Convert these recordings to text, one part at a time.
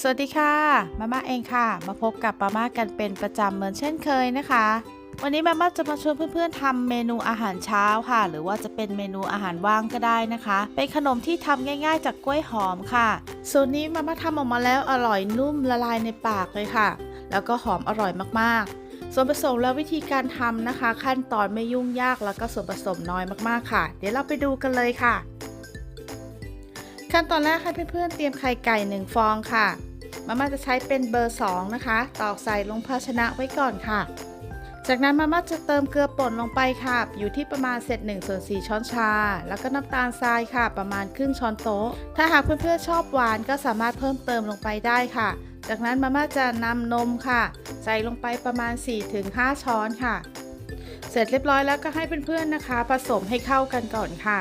สวัสดีค่ะ มาม่าเองค่ะ มาพบกับมาม่ากันเป็นประจำเหมือนเช่นเคยนะคะ วันนี้มาม่าจะมาชวนเพื่อนๆทำเมนูอาหารเช้าค่ะ หรือว่าจะเป็นเมนูอาหารว่างก็ได้นะคะ เป็นขนมที่ทำง่ายๆ จากกล้วยหอมค่ะส่วนนี้มาม่าทำออกมาแล้วอร่อยนุ่มละลายในปากเลยค่ะ แล้วก็หอมอร่อยมากๆ ส่วนผสมและวิธีการทำนะคะ ขั้นตอนไม่ยุ่งยากแล้วก็ส่วนผสมน้อยมากๆค่ะ เดี๋ยวเราไปดูกันเลยค่ะ ขั้นตอนแรกให้เพื่อนๆเตรียมไข่ไก่หนึ่งฟองค่ะ มาม่าจะใช้เป็นเบอร์ 2 นะคะ ตอกใส่ลงภาชนะไว้ก่อนค่ะ จากนั้นมาม่าจะเติมเกลือป่นลงไปค่ะ อยู่ที่ประมาณเศษ1ส่วน4ช้อนชา แล้วก็น้ำตาลทรายค่ะ ประมาณครึ่งช้อนโต๊ะ ถ้าหากเพื่อนๆชอบหวานก็สามารถเพิ่มเติมลงไปได้ค่ะ จากนั้นมาม่าจะนำนมค่ะ ใส่ลงไปประมาณ 4-5 ช้อนค่ะ เสร็จเรียบร้อยแล้วก็ให้เพื่อนๆนะคะ ผสมให้เข้ากันก่อนค่ะ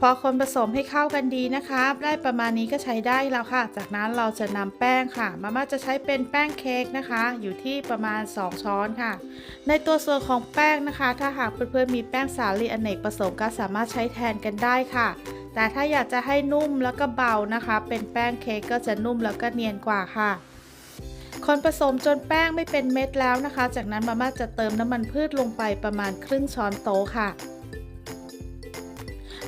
พอคนผสมให้เข้ากันดีนะคะได้ประมาณนี้ก็ใช้ได้แล้วค่ะ จากนั้นเราจะนำแป้งค่ะ มาม่าจะใช้เป็นแป้งเค้กนะคะ อยู่ที่ประมาณ 2 ช้อนค่ะ ในตัวส่วนของแป้งนะคะ ถ้าหากเพื่อนๆมีแป้งสาลีอเนกประสงค์ก็สามารถใช้แทนกันได้ค่ะ แต่ถ้าอยากจะให้นุ่มแล้วก็เบานะคะ เป็นแป้งเค้กก็จะนุ่มแล้วก็เนียนกว่าค่ะคนผสมจนแป้งไม่เป็นเม็ดแล้วนะคะ จากนั้นมาม่าจะเติมน้ำมันพืชลงไปประมาณครึ่งช้อนโต๊ะค่ะ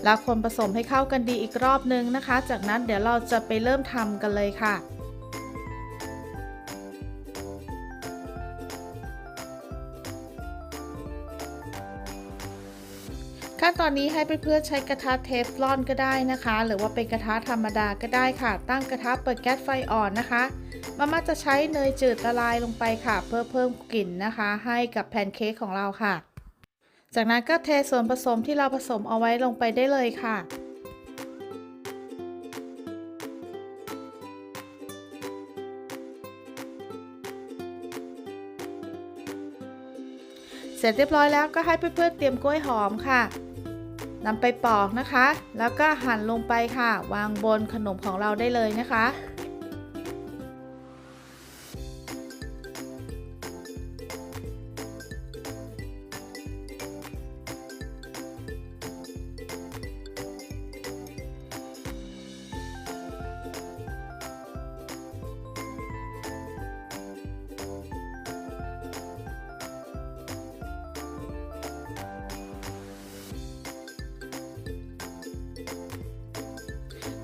แล้วคนผสมให้เข้ากันดีอีกรอบนึงนะคะ จากนั้นเดี๋ยวเราจะไปเริ่มทำกันเลยค่ะขั้นตอนนี้ให้เพื่อนๆใช้กระทะเทฟลอนก็ได้นะคะ หรือว่าเป็นกระทะธรรมดาก็ได้ค่ะ ตั้งกระทะเปิดแก๊สไฟอ่อนนะคะ มาม่าจะใช้เนยจืดละลายลงไปค่ะ เพื่อเพิ่มกลิ่นนะคะ ให้กับแพนเค้กของเราค่ะ จากนั้นก็เทส่วนผสมที่เราผสมเอาไว้ลงไปได้เลยค่ะ เสร็จเรียบร้อยแล้วก็ให้เพื่อนๆเตรียมกล้วยหอมค่ะนำไปปอกนะคะ แล้วก็หั่นลงไปค่ะ วางบนขนมของเราได้เลยนะคะ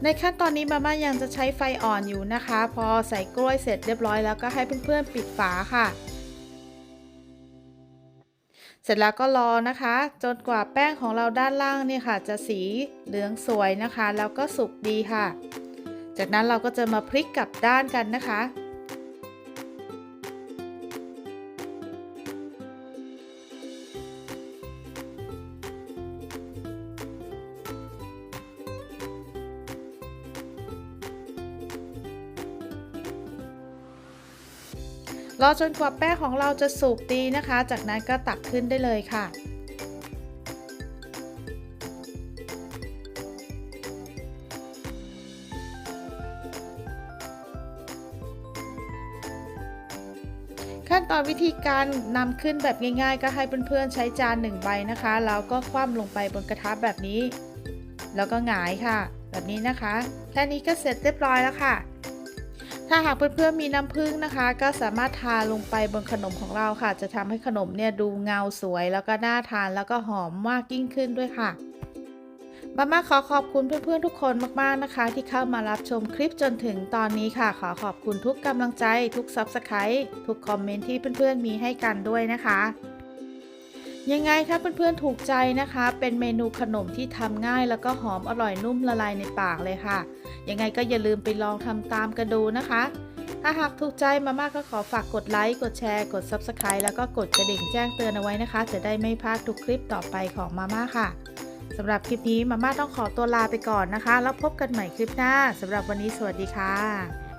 ในขั้นตอนนี้มาม่ายังจะใช้ไฟอ่อนอยู่นะคะ พอใส่กล้วยเสร็จเรียบร้อยแล้วก็ให้เพื่อนๆปิดฝาค่ะ เสร็จแล้วก็รอนะคะ จนกว่าแป้งของเราด้านล่างเนี่ยค่ะ จะสีเหลืองสวยนะคะ แล้วก็สุกดีค่ะ จากนั้นเราก็จะมาพลิกกลับด้านกันนะคะ รอจนกว่าแป้งของเราจะสุกดีนะคะ จากนั้นก็ตักขึ้นได้เลยค่ะขั้นตอนวิธีการนำขึ้นแบบง่าย ๆ ก็ให้เพื่อนๆใช้จานหนึ่งใบนะคะแล้วก็คว่ำลงไปบนกระทะแบบนี้ แล้วก็หงายค่ะ แบบนี้นะคะ แค่นี้ก็เสร็จเรียบร้อยแล้วค่ะ ถ้าหากเพื่อนๆมีน้ำผึ้งนะคะ ก็สามารถทาลงไปบนขนมของเราค่ะ จะทำให้ขนมเนี่ยดูเงาสวย แล้วก็น่าทานแล้วก็หอมมากยิ่งขึ้นด้วยค่ะมาม่าขอขอบคุณเพื่อนๆทุกคนมากๆนะคะ ที่เข้ามารับชมคลิปจนถึงตอนนี้ค่ะ ขอขอบคุณทุกกำลังใจ ทุก Subscribe ทุกคอมเมนต์ที่เพื่อนๆมีให้กันด้วยนะคะ ยังไงถ้าเพื่อนๆถูกใจนะคะ เป็นเมนูขนมที่ทำง่าย แล้วก็หอมอร่อยนุ่มละลายในปากเลยค่ะ ยังไงก็อย่าลืมไปลองทำตามกันดูนะคะ ถ้าหากถูกใจมาม่าก็ขอฝากกดไลค์ กดแชร์ กด Subscribe แล้วก็กดกระดิ่งแจ้งเตือนเอาไว้นะคะ จะได้ไม่พลาดทุกคลิปต่อไปของมาม่าค่ะสำหรับคลิปนี้มาม่าต้องขอตัวลาไปก่อนนะคะ แล้วพบกันใหม่คลิปหน้าสำหรับวันนี้สวัสดีค่ะ